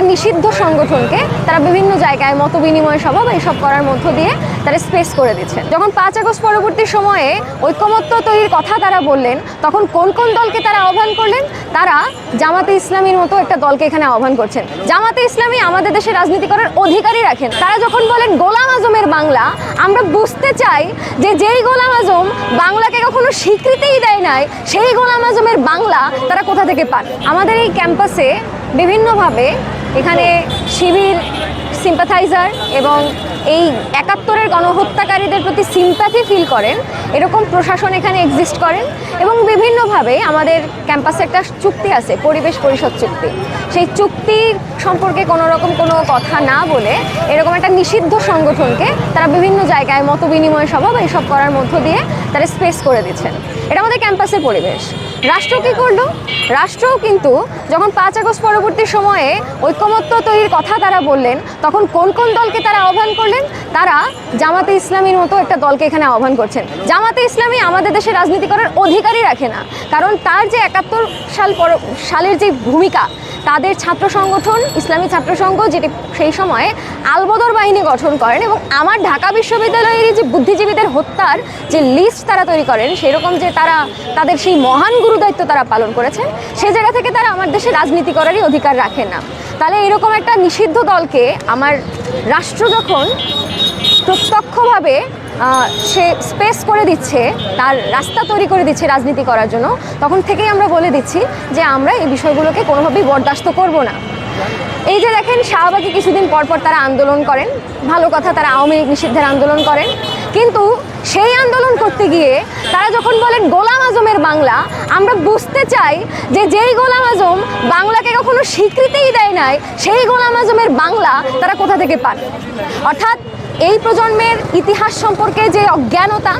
একটা নিষিদ্ধ সংগঠনকে তারা বিভিন্ন জায়গায় মত বিনিময় সভা বা এসব করার মধ্য দিয়ে তারা স্পেস করে দিচ্ছেন যখন পাঁচ আগস্ট পরবর্তী সময়ে ঐক্যমত্য তৈরির কথা তারা বললেন, তখন কোন কোন দলকে তারা আহ্বান করলেন? তারা জামাতে ইসলামীর মতো একটা দলকে এখানে আহ্বান করছেন। জামাতে ইসলামী আমাদের দেশে রাজনীতি করার অধিকারই রাখেন তারা যখন বলেন গোলাম আজমের বাংলা, আমরা বুঝতে চাই যে যেই গোলাম আজম বাংলাকে কখনো স্বীকৃতিই দেয় নাই, সেই গোলাম আজমের বাংলা তারা কোথা থেকে পান? আমাদের এই ক্যাম্পাসে বিভিন্নভাবে এখানে শিবির সিম্পাথাইজার এবং এই একাত্তরের গণহত্যাকারীদের প্রতি সিম্প্যাথি ফিল করেন। এরকম প্রশাসন এখানে এক্সিস্ট করেন এবং বিভিন্নভাবে আমাদের ক্যাম্পাসে একটা চুক্তি আছে, পরিবেশ পরিষদ চুক্তি। সেই চুক্তির সম্পর্কে কোনো রকম কোনো কথা না বলে এরকম একটা নিষিদ্ধ সংগঠনকে তারা বিভিন্ন জায়গায় মত বিনিময় সভা বা এসব করার মধ্য দিয়ে তারা স্পেস করে দিচ্ছেন। এটা আমাদের ক্যাম্পাসের পরিবেশ। রাষ্ট্র কী করল? রাষ্ট্রও কিন্তু যখন পাঁচ আগস্ট পরবর্তী সময়ে ঐক্যমত্য তৈরির কথা তারা বললেন, তখন কোন কোন দলকে তারা আহ্বান করলেন? তারা জামাতে ইসলামীর মতো একটা দলকে এখানে আহ্বান করছেন। জামাতে ইসলামী আমাদের দেশে রাজনীতি করার অধিকারই রাখে না। কারণ তার যে একাত্তর সাল পর, সালের যে ভূমিকা, তাদের ছাত্র সংগঠন, ইসলামী ছাত্র সংঘ যেটি সেই সময়ে আলবদর বাহিনী গঠন করেন এবং আমার ঢাকা বিশ্ববিদ্যালয়ের যে বুদ্ধিজীবীদের হত্যার যে লিস্ট তারা তৈরি করেন, সেরকম যে তারা, তাদের সেই মহান গুরুদায়িত্ব তারা পালন করেছেন। সেই জায়গা থেকে তারা আমার দেশে রাজনীতি করারই অধিকার রাখে না। তাহলে এরকম একটা নিষিদ্ধ দলকে আমার রাষ্ট্র যখন প্রত্যক্ষভাবে সে স্পেস করে দিচ্ছে, তার রাস্তা তৈরি করে দিচ্ছে রাজনীতি করার জন্য, তখন থেকেই আমরা বলে দিচ্ছি যে আমরা এই বিষয়গুলোকে কোনোভাবেই বরদাস্ত করব না। এই যে দেখেন, শাহবাগে কিছুদিন পর পর তারা আন্দোলন করেন। ভালো কথা, তারা আওয়ামী লীগ নিষিদ্ধের আন্দোলন করেন। কিন্তু সেই আন্দোলন করতে গিয়ে তারা যখন বলেন গোলাম আজমের বাংলা, আমরা বুঝতে চাই যে যেই গোলাম আজম বাংলাকে কখনো স্বীকৃতিই দেয় নাই, সেই গোলাম আজমের বাংলা তারা কোথা থেকে পান? অর্থাৎ এই প্রজন্মের ইতিহাস সম্পর্কে যে অজ্ঞানতা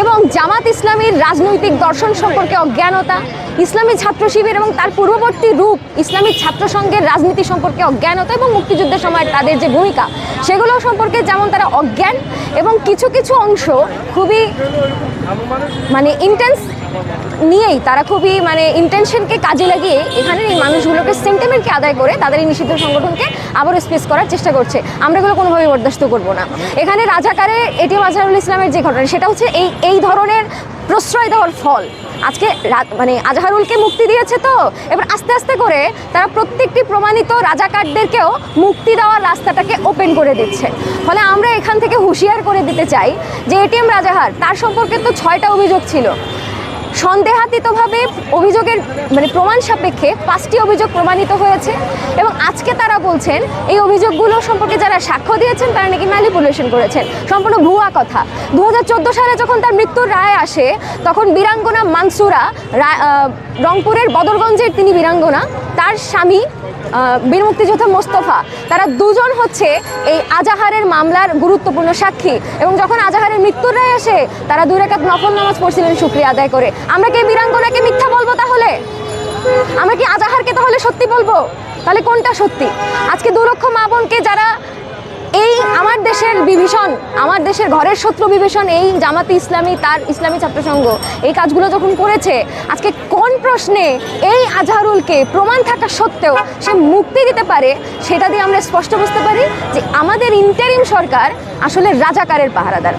এবং জামাত ইসলামীর রাজনৈতিক দর্শন সম্পর্কে অজ্ঞানতা, ইসলামী ছাত্র শিবির এবং তার পূর্ববর্তী রূপ ইসলামিক ছাত্র সংঘের রাজনীতি সম্পর্কে অজ্ঞানতা এবং মুক্তিযুদ্ধের সময় তাদের যে ভূমিকা, সেগুলো সম্পর্কে যেমন তারা অজ্ঞান এবং কিছু কিছু অংশ খুবই মানে ইন্টেন্স নিয়েই তারা খুবই মানে ইন্টেনশনকে কাজে লাগিয়ে এখানের এই মানুষগুলোকে সেন্টিমেন্টকে আদায় করে তাদের এই নিষিদ্ধ সংগঠনকে আবার স্পেস করার চেষ্টা করছে। আমরা এগুলো কোনোভাবে বরদাস্ত করব না। এখানে রাজাকারে এটিএম আজহারুল ইসলামের যে ঘটনা, সেটা হচ্ছে এই এই ধরনের প্রশ্রয় দেওয়ার ফল। আজকে মানে আজহারুলকে মুক্তি দিয়েছে তো? এবার আস্তে আস্তে করে তারা প্রত্যেকটি প্রমাণিত রাজাকারদেরকেও মুক্তি দেওয়ার রাস্তাটাকে ওপেন করে দিচ্ছে। ফলে আমরা এখান থেকে হুঁশিয়ার করে দিতে চাই যে এটিএম রাজাহার, তার সম্পর্কে তো ছয়টা অভিযোগ ছিল। সন্দেহাতীতভাবে অভিযোগের মানে প্রমাণ সাপেক্ষে পাঁচটি অভিযোগ প্রমাণিত হয়েছে এবং আজকে তারা বলছেন, এই অভিযোগগুলো সম্পর্কে যারা সাক্ষ্য দিয়েছেন, তারা নাকি ম্যানিপুলেশন করেছেন। সম্পূর্ণ ভুয়া কথা। দু হাজার চোদ্দ সালে যখন তার মৃত্যুর রায় আসে, তখন বীরাঙ্গনা মানসুরা রংপুরের বদরগঞ্জের তিনি বীরাঙ্গনা, তার স্বামী বীর মুক্তিযোদ্ধা মোস্তফা, তারা দুজন হচ্ছে এই আজাহারের মামলার গুরুত্বপূর্ণ সাক্ষী। এবং যখন আজাহারের মৃত্যুর রায় আসে, তারা দুই রেখাত নফল নামাজ পড়ছিলেন শুক্রিয়া আদায় করে। আমরা কি বীরাঙ্গনাকে মিথ্যা বলব তাহলে? আমরা কি আজাহারকে তাহলে সত্যি বলব? তাহলে কোনটা সত্যি? আজকে দু লক্ষ মা বোনকে যারা এই আমার দেশের বিভীষণ, আমার দেশের ঘরের শত্রু বিভীষণ, এই জামাতি ইসলামী, তার ইসলামী ছাত্র সংঘ এই কাজগুলো যখন করেছে, আজকে কোন প্রশ্নে এই আজহারুলকে প্রমাণ থাকা সত্ত্বেও সে মুক্তি দিতে পারে, সেটা দিয়ে আমরা স্পষ্ট বুঝতে পারি যে আমাদের ইন্টারিম সরকার আসলে রাজাকারের পাহারাদার।